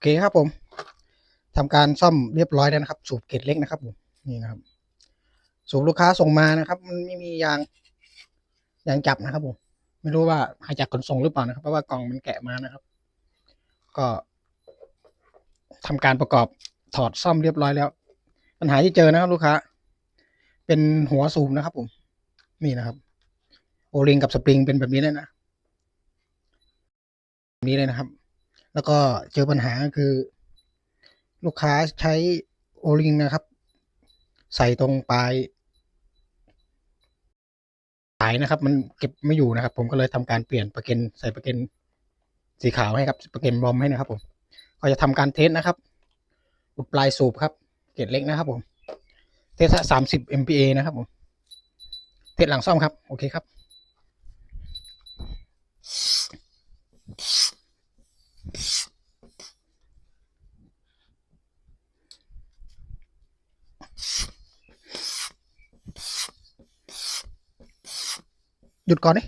เคครับผมทำการซ่อมเรียบร้อยแล้วนะครับ สูบเกล็ดเล็กนะครับผมนี่นะครับ สูบลูกค้าส่งมานะครับ มันไม่มียางยางจับนะครับผมไม่รู้ว่าห้จากขนส่งหรือเปล่านะครับ เพราะว่ากล่องมันแกะมานะครับ ก็ทำการประกอบถอดซ่อมเรียบร้อยแล้ว ปัญหาที่เจอนะครับลูกค้า เป็นหัวสูบนะครับผมนี่นะครับ โอลิงกับสปริงเป็นแบบนี้เลยนะแบบนี้เลยนะครับ แล้วก็เจอปัญหาก็คือ ลูกค้าใช้โอลิงนะครับ ใส่ตรงปลายสายนะครับ มันเก็บไม่อยู่นะครับ ผมก็เลยทำการเปลี่ยนประเก็นใส่ประเก็นสีขาวให้ครับประเก็นบอมให้นะครับ ผม ก็จะทำการเทสนะครับอุดปลายสูบครับ เกรดเล็กนะครับ ผม เทสสามสิบ MPa นะครับ ผม เทสหลังซ่อมครับ โอเคครับ หยุดก่อนดิ